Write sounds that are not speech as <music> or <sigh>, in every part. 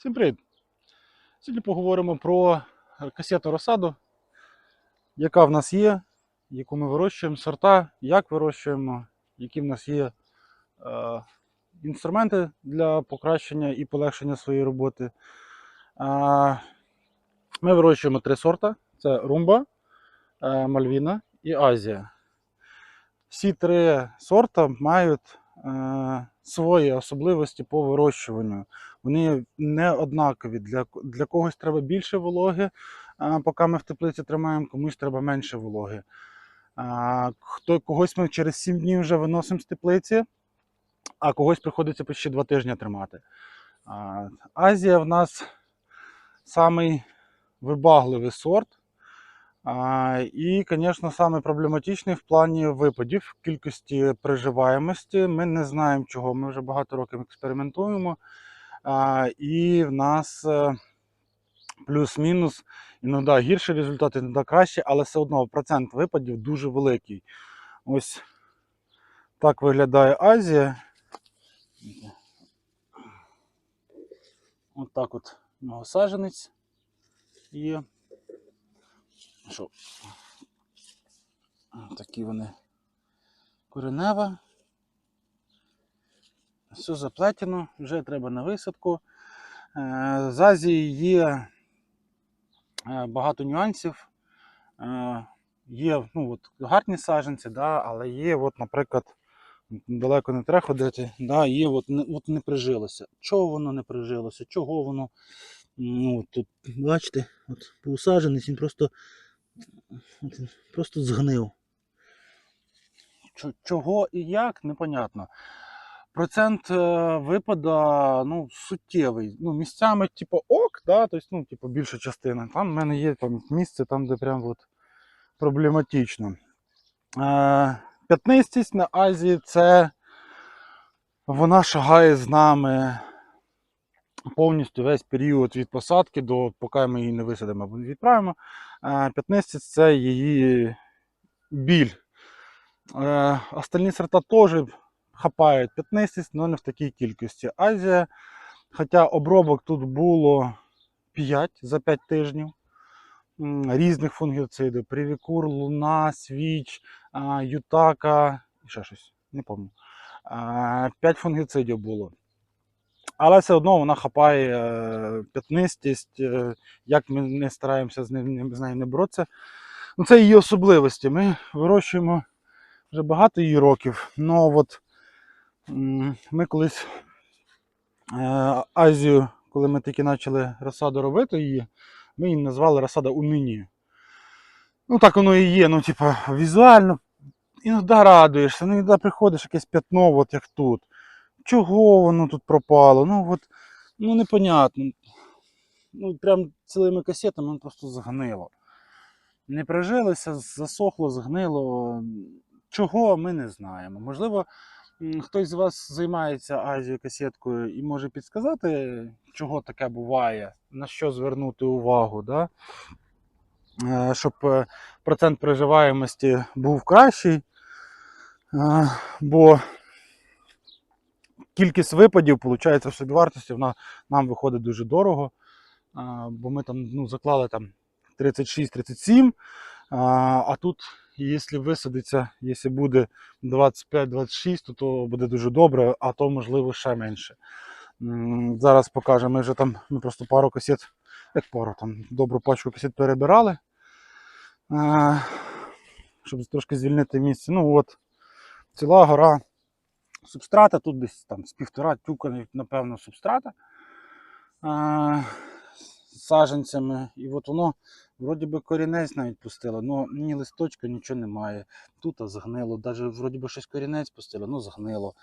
Всім привіт! Сьогодні поговоримо про касету розсаду, яка в нас є, яку ми вирощуємо, сорта, як вирощуємо, які в нас є е, інструменти для покращення і полегшення своєї роботи. Е, ми вирощуємо три сорта: це румба, е, мальвіна і Азія. Всі три сорта мають е, свої особливості по вирощуванню. Вони не однакові. Для, для когось треба більше вологи, поки ми в теплиці тримаємо, комусь треба менше вологи. Хто, когось ми через 7 днів вже виносимо з теплиці, а когось приходиться почти 2 тижні тримати. Азія в нас самий вибагливий сорт. І, звісно, саме проблематичний в плані випадів, кількості приживаємості. Ми не знаємо чого. Ми вже багато років експериментуємо. І в нас е, плюс-мінус іноді гірші результати, іноді краще, але все одно процент випадів дуже великий. Ось так виглядає Азія. От так от його саджанець є. Що? Такі вони коренева. Все заплетено, вже треба на висадку. Е, З Азії є е, багато нюансів. Е, Є ну, от, гарні саджанці, да, але є, от, наприклад, далеко не треба ходити, да, є от, от не прижилося. Чого воно не прижилося? Чого воно? Ну, тут, бачите, от поусаджений, він просто, <laughs> просто згнив. Чого і як, непонятно. Процент е, випада ну, суттєвий. Ну, місцями, типу, ок, да, тобто, ну, типу, більша частина. Там в мене є там, місце, там, де прям от, проблематично. Е, п'ятнистість на Азії це вона шагає з нами повністю весь період від посадки до поки ми її не висадимо або відправимо. Е, п'ятнистість це її біль. Е, остальні сорта теж хапають п'ятнистість, але не в такій кількості. Азія, хоча обробок тут було 5 за 5 тижнів різних фунгіцидів: Привікур, Луна, Свіч, Ютака і ще щось, не пам'ятаю. 5 фунгіцидів було. Але все одно вона хапає е, п'ятнистість, е, як ми не стараємося з, ним, з нею не боротися. Ну, це її особливості. Ми вирощуємо вже багато її років. Ну от ми колись е, Азію, коли ми тільки почали розсаду робити її, ми її назвали розсада унині. Ну так воно і є, ну, типа, візуально іноді радуєшся, іноді приходиш якесь п'ятно, от як тут. Чого воно тут пропало? Ну от, ну непонятно. Ну, прям цілими касетами воно просто згнило. Не прижилося, засохло, згнило. Чого ми не знаємо. Можливо, хтось з вас займається Азією касеткою і може підсказати, чого таке буває, на що звернути увагу, да? Е, щоб е, процент приживаємості був кращий. Е, Бо кількість випадів, виходить, в собівартості вона нам виходить дуже дорого. Бо ми там ну, заклали там 36-37, а, тут, якщо висадиться, якщо буде 25-26, то, то буде дуже добре, а то можливо ще менше. Зараз покажемо. Ми вже там ми просто пару касет, як пару, там добру пачку касет перебирали, щоб трошки звільнити місце. Ну от, ціла гора субстрата, тут десь там з півтора тюка, напевно, субстрата а, з саджанцями. І от воно вроді би корінець навіть пустило, але ні листочка, нічого немає. Тут згнило, навіть вроді би щось корінець пустило, ну згнило.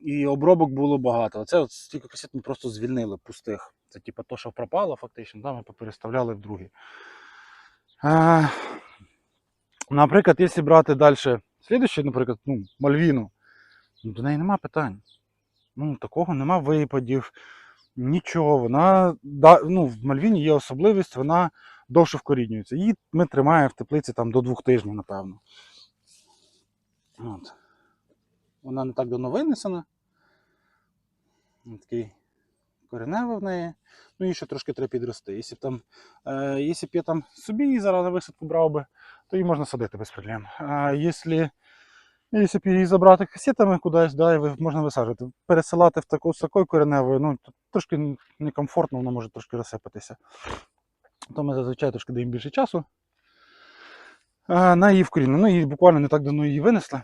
І обробок було багато. Оце от стільки касет ми просто звільнили пустих. Це типу то, що пропало фактично, да, ми попереставляли в другі. А, наприклад, якщо брати далі наприклад, ну, Мальвіну, ну, до неї нема питань. Ну, такого нема випадів, нічого. Вона, ну, в Мальвіні є особливість, вона довше вкорінюється. Її ми тримаємо в теплиці там, до двох тижнів, напевно. От. Вона не так давно винесена. Такий коренева в неї. Ну і ще трошки треба підрости. Якщо б там, е, якщо б я там собі її зараз на висадку брав би, то її можна садити без проблем. А якщо, якщо б її забрати касетами кудись, да, і можна висаджувати. Пересилати в таку з такою кореневою, ну, трошки некомфортно, воно може трошки розсипатися. То ми зазвичай трошки даємо більше часу. А, на її вкорінну. Ну, її буквально не так давно її винесли.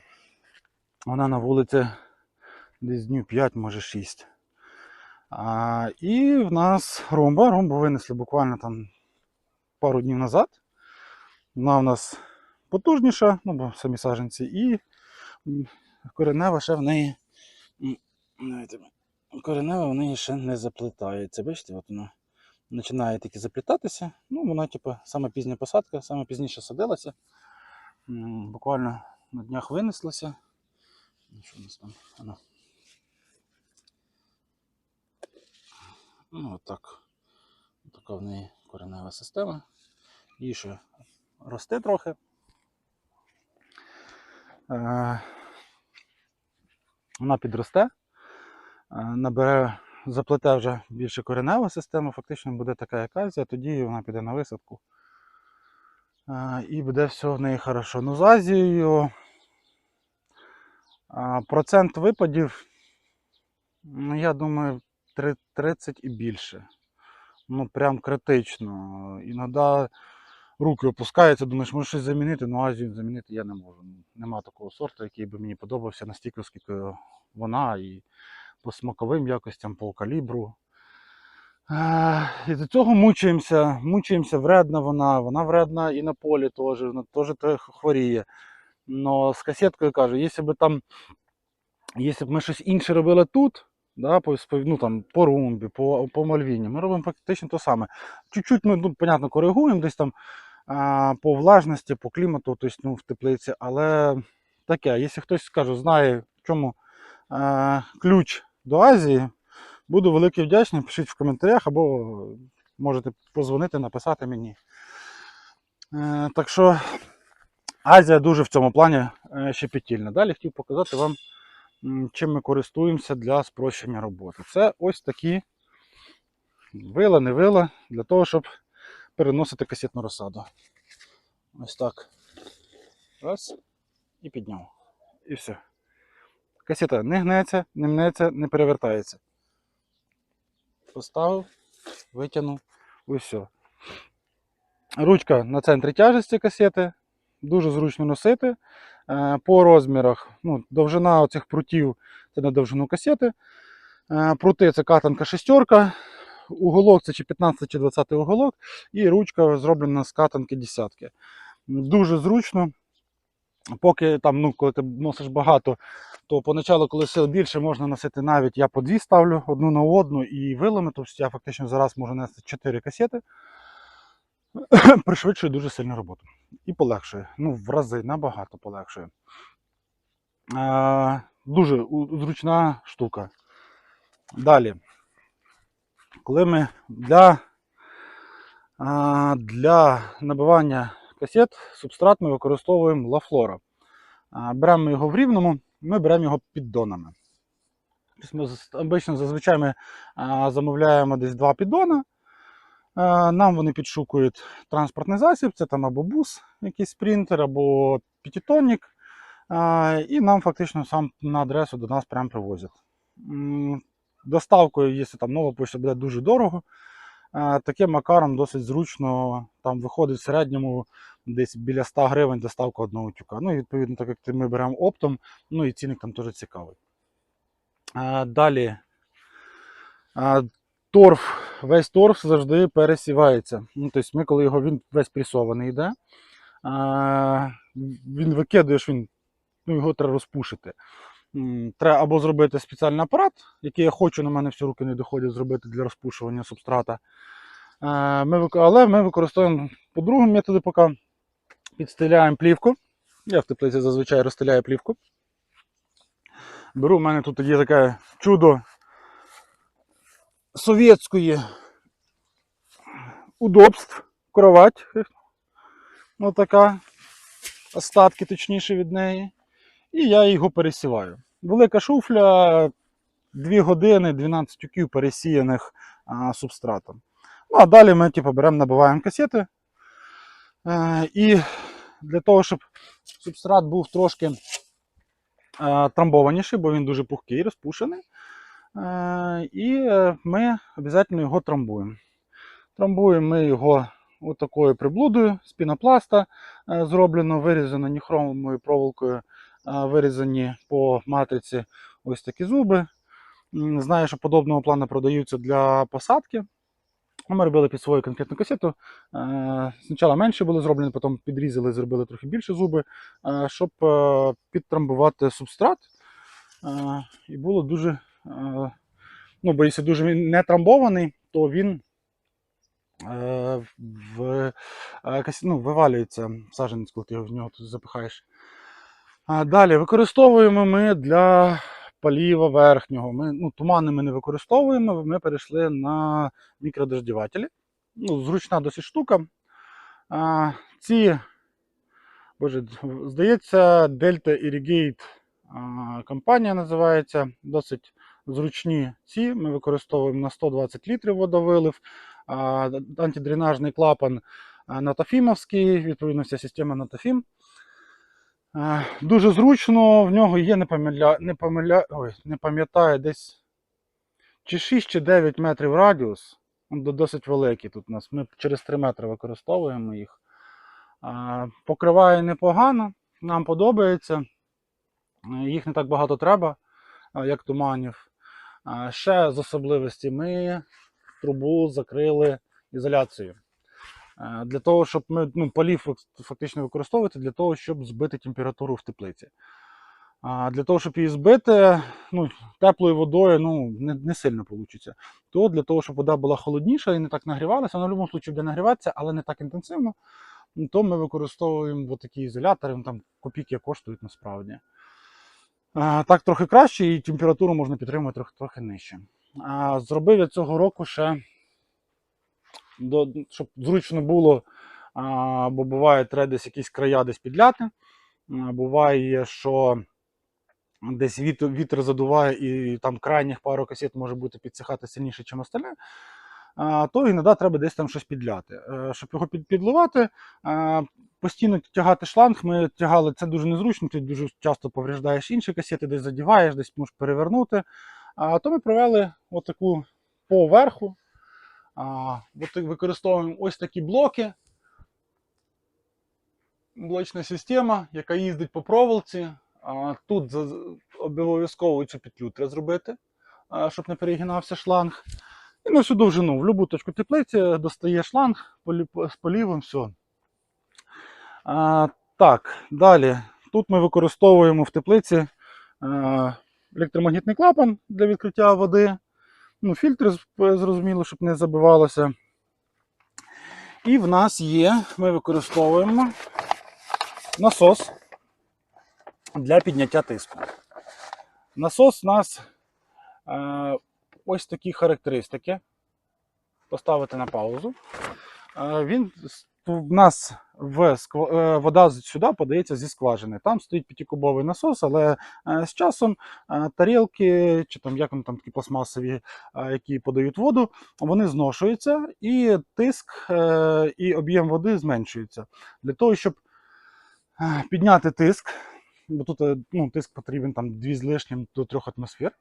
Вона на вулиці десь днів 5, може 6. А, і в нас ромба. Ромбу винесли буквально там пару днів назад. Вона в нас потужніша, ну, бо самі саджанці, і коренева ще в неї. Коренева в неї ще не заплітається. Бачите, от вона починає тільки заплітатися. Ну, вона, типу, саме пізня посадка, саме пізніше садилася. Буквально на днях винеслася. Ну, Що у нас там? Ано. Ну, от. Така в неї коренева система. Її ще росте трохи. Е, Вона підросте, е, набере, заплете вже більше коренева система, фактично буде така якась, а тоді вона піде на висадку. Е, І буде все в неї хорошо. Ну, з Азією процент випадів, ну, я думаю, 30 і більше. Ну, прям критично. Іноді руки опускаються, думаєш, може щось замінити, ну Азію замінити я не можу. Нема такого сорту, який би мені подобався настільки, скільки вона, і по смаковим якостям, по калібру. І до цього мучаємося, мучаємося, вредна вона, вона вредна і на полі теж, вона теж хворіє. Но з касеткою кажу, якщо б там, якщо б ми щось інше робили тут, да, по, ну, там, по румбі, по, по мальвіні, ми робимо практично те саме. Чуть-чуть ми, ну, понятно, коригуємо десь там по влажності, по клімату, тобто, ну, в теплиці, але таке, якщо хтось скаже, знає, в чому ключ до Азії, буду великий вдячний, пишіть в коментарях або можете позвонити, написати мені. Е, так що Азія дуже в цьому плані е, щепетільна. Далі хотів показати вам, чим ми користуємося для спрощення роботи. Це ось такі вила, не вила, для того, щоб переносити касетну розсаду. Ось так. Раз. І підняв. І все. Касета не гнеться, не мнеться, не перевертається. Поставив, витягнув, і все. Ручка на центрі тяжесті касети. Дуже зручно носити. Е, По розмірах, ну, довжина оцих прутів це на довжину касети. Е, Прути це катанка шестерка. Уголок це чи 15 чи 20 уголок. І ручка зроблена з катанки десятки. Дуже зручно. Поки там, ну, коли ти носиш багато, то поначалу, коли сил більше, можна носити навіть я по дві ставлю одну на одну і вилами. Тобто я фактично зараз можу нести 4 касети. <coughs> Пришвидшує дуже сильно роботу. І полегшує. Ну, в рази набагато полегшує. Е, дуже зручна штука. Далі. Коли ми для, для набивання касет субстрат ми використовуємо лафлора. Беремо його в рівному, ми беремо його піддонами. Тобто ми обично зазвичай ми замовляємо десь два піддона. Нам вони підшукують транспортний засіб, це там або бус, якийсь спринтер, або п'ятитонник. І нам фактично сам на адресу до нас прямо привозять. Доставкою, якщо там нова почта буде дуже дорого, таким макаром досить зручно там виходить в середньому десь біля 100 гривень доставка одного тюка. Ну і відповідно, так як ми беремо оптом, ну і цінник там теж цікавий. Далі торф, весь торф завжди пересівається. Ну, тобто ми, коли його він весь пресований йде, він викидуєш, він, ну, його треба розпушити. Треба або зробити спеціальний апарат, який я хочу, на мене всі руки не доходять зробити для розпушування субстрата. Е, Ми, але ми використовуємо по другому методу, поки підстеляємо плівку. Я в теплиці зазвичай розстеляю плівку. Беру, в мене тут є таке чудо совєтської удобств, кровать. Ось така, остатки точніше від неї. І я його пересіваю. Велика шуфля, 2 години 12 тюків пересіяних а, субстратом. Ну, а далі ми типу, беремо, набиваємо касети. Е, і для того, щоб субстрат був трошки е, трамбованіший, бо він дуже пухкий, розпушений. Е, і ми обов'язково його трамбуємо. Трамбуємо ми його отакою приблудою з пінопласта зроблено, вирізано ніхромовою проволокою, вирізані по матриці ось такі зуби. Знаю, що подобного плану продаються для посадки. Ми робили під свою конкретну касету. Е, Спочатку менше були зроблені, потім підрізали, зробили трохи більше зуби, е, щоб е, підтрамбувати субстрат. І було дуже. Ну, бо якщо дуже не трамбований, то він в, ну, вивалюється саджанець, коли ти в нього тут запихаєш. Далі використовуємо ми для поліва верхнього. Ми, ну, тумани ми не використовуємо, ми перейшли на мікродождівателі. Ну, зручна досить штука. А, ці, боже, здається, Delta Irrigate компанія називається. Досить зручні ці. Ми використовуємо на 120 літрів водовилив. А, антидренажний клапан натофімовський, відповідно, вся система натофім. Е, Дуже зручно, в нього є, не пам'ятаю, не, пам'ятаю, ой, не пам'ятаю, десь чи 6 чи 9 метрів радіус. Досить великий тут у нас. Ми через 3 метри використовуємо їх. Е, Покриває непогано, нам подобається. Е, Їх не так багато треба, як туманів. Ще з особливості ми трубу закрили ізоляцією. Е, Для того, щоб ми ну, полів фактично використовувати для того, щоб збити температуру в теплиці. А для того, щоб її збити, ну, теплою водою ну, не, не сильно вийде. То для того, щоб вода була холодніша і не так нагрівалася, вона в будь-якому випадку буде нагріватися, але не так інтенсивно, ну, то ми використовуємо такі ізолятори, вони там копійки коштують насправді. А, так трохи краще, і температуру можна підтримувати трохи, трохи нижче. А, зробив я цього року ще до, щоб зручно було, а, бо буває, треба десь якісь края десь підляти. А, буває, що десь вітер, вітер задуває і там крайніх пару касет може бути підсихати сильніше, ніж остальне. А, то іноді треба десь там щось підляти. Е, Щоб його під, підливати, а, постійно тягати шланг. Ми тягали це дуже незручно, ти дуже часто повреждаєш інші касети, десь задіваєш, десь можеш перевернути. А, то ми провели отаку по верху. А, от використовуємо ось такі блоки. Блочна система, яка їздить по проволоці. Тут обов'язково цю петлю треба зробити, щоб не перегинався шланг. І на всю довжину, в будь-яку точку теплиці достає шланг з полівом, все. Так, далі. Тут ми використовуємо в теплиці електромагнітний клапан для відкриття води. Ну, фільтри зрозуміло, щоб не забивалося. І в нас є, ми використовуємо насос для підняття тиску. Насос у нас е, ось такі характеристики. Поставити на паузу. Е, він в нас в е, вода сюди подається зі скважини. Там стоїть п'ятикубовий насос, але е, з часом е, тарілки, чи там як вони там такі пластмасові, які подають воду, вони зношуються, і тиск і об'єм води зменшується. Для того, щоб підняти тиск, бо тут ну, тиск потрібен там 2 з лишнім до 3 атмосфер.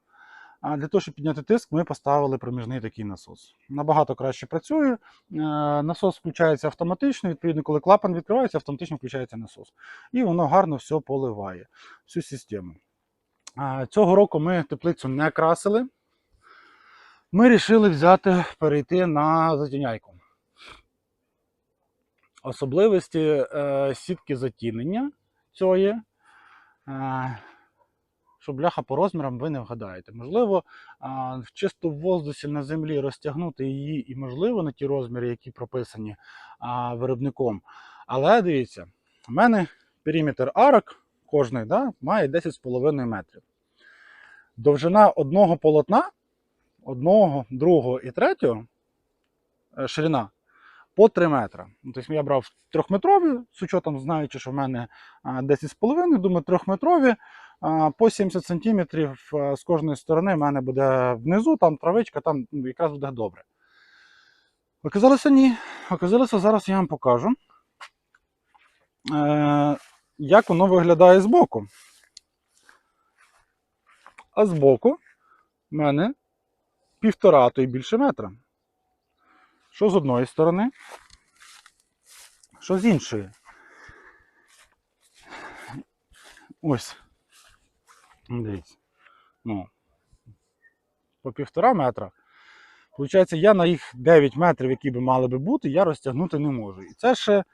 А для того, щоб підняти тиск, ми поставили проміжний такий насос. Набагато краще працює. Е, Насос включається автоматично, відповідно, коли клапан відкривається, автоматично включається насос. І воно гарно все поливає, всю систему. Цього року ми теплицю не красили. Ми вирішили взяти, перейти на затіняйку. Особливості е, сітки затінення цієї. Що бляха по розмірам ви не вгадаєте. Можливо, в чисто в воздусі на землі розтягнути її і можливо на ті розміри, які прописані виробником. Але дивіться, у мене периметр арок кожний да, має 10,5 метрів. Довжина одного полотна, одного, другого і третього е, ширина по 3 метри. Ну, Тобто я брав трьохметрові, з учетом знаючи, що в мене 10,5, думаю, трьохметрові. По 70 см з кожної сторони в мене буде внизу, там травичка, там ну, якраз буде добре. Оказалося ні. Оказалося, зараз я вам покажу, е, як воно виглядає збоку. А збоку в мене півтора, то й більше метра. Що з одної сторони, що з іншої. Ось. Дивіться. Ну, по півтора метра. Получається, я на їх 9 метрів, які би мали би бути, я розтягнути не можу. І це ще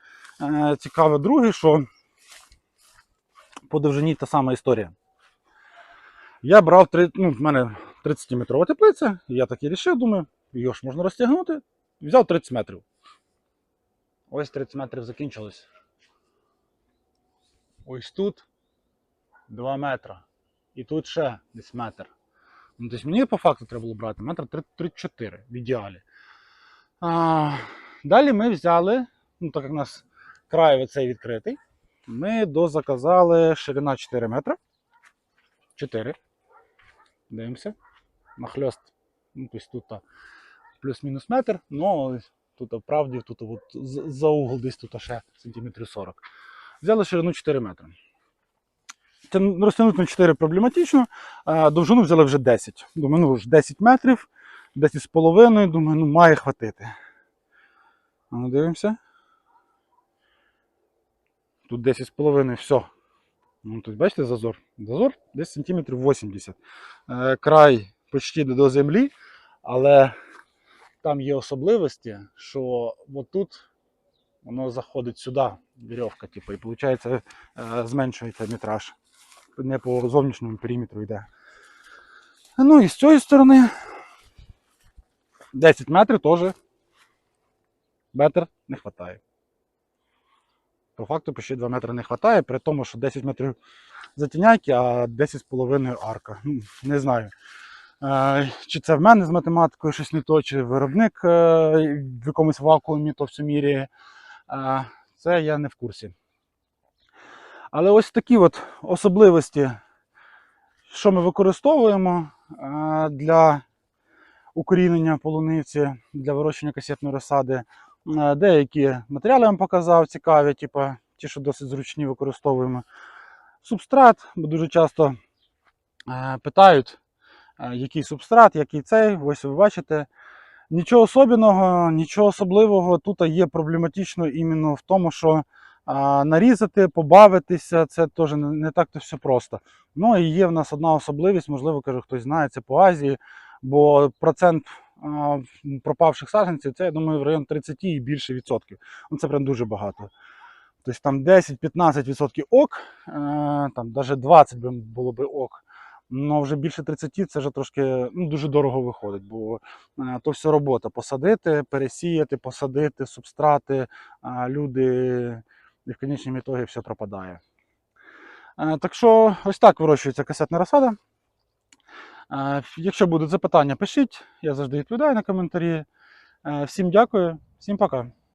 е, цікаве друге, що по довжині та сама історія. Я брав, три, ну, в мене 30-метрова теплиця, і я так і вирішив, думаю, його ж можна розтягнути. Взяв 30 метрів. Ось 30 метрів закінчилось. Ось тут 2 метра. І тут ще десь метр. Ну, тобто мені по факту треба було брати метр 34 в ідеалі. А, далі ми взяли, ну так як у нас край оцей відкритий, ми дозаказали ширина 4 метри. 4. Дивимося. Нахльост. Ну, тобто тут плюс-мінус метр, ну тут вправді тут от, за угол десь тут ще сантиметрів 40. Взяли ширину 4 метри. Розтягнути на 4 проблематично, а довжину взяли вже 10. Думаю, ну ж 10 метрів, 10 з половиною, думаю, ну має хватити. Ну дивимося. Тут 10 з половиною, все. Ну, тут бачите зазор? Зазор десь сантиметрів 80. Е, край почти до землі, але там є особливості, що отут воно заходить сюди, вірьовка, типу, і виходить, е, зменшується метраж. Не по зовнішньому периметру йде. Ну і з цієї сторони 10 метрів теж метр не вистачає. По факту почти 2 метри не вистачає, при тому, що 10 метрів затіняйки, а 10,5 арка. Ну, Не знаю. Е, Чи це в мене з математикою щось не то, чи виробник е, в якомусь вакуумі то все міряє. Е, Це я не в курсі. Але ось такі от особливості, що ми використовуємо е, для укорінення полуниці, для вирощення касетної розсади. Е, Деякі матеріали я вам показав, цікаві, типу, ті, що досить зручні, використовуємо. Субстрат, бо дуже часто е, питають, який субстрат, який цей. Ось ви бачите. Нічого особливого, нічого особливого. Тут є проблематично іменно в тому, що нарізати, побавитися, це теж не, не так-то все просто. Ну і є в нас одна особливість, можливо, каже, хтось знає, це по Азії, бо процент пропавших саджанців, це, я думаю, в район 30 і більше відсотків. Ну, це прям дуже багато. Тобто там 10-15 відсотків ок, е, там навіть 20 би було би ок. Ну, вже більше 30 це вже трошки ну, дуже дорого виходить, бо е, то все робота. Посадити, пересіяти, посадити, субстрати, люди, і в кінечному ітогі все пропадає. Е, Так що ось так вирощується касетна розсада. Е, Якщо будуть запитання, пишіть, я завжди відповідаю на коментарі. Е, Всім дякую, всім пока.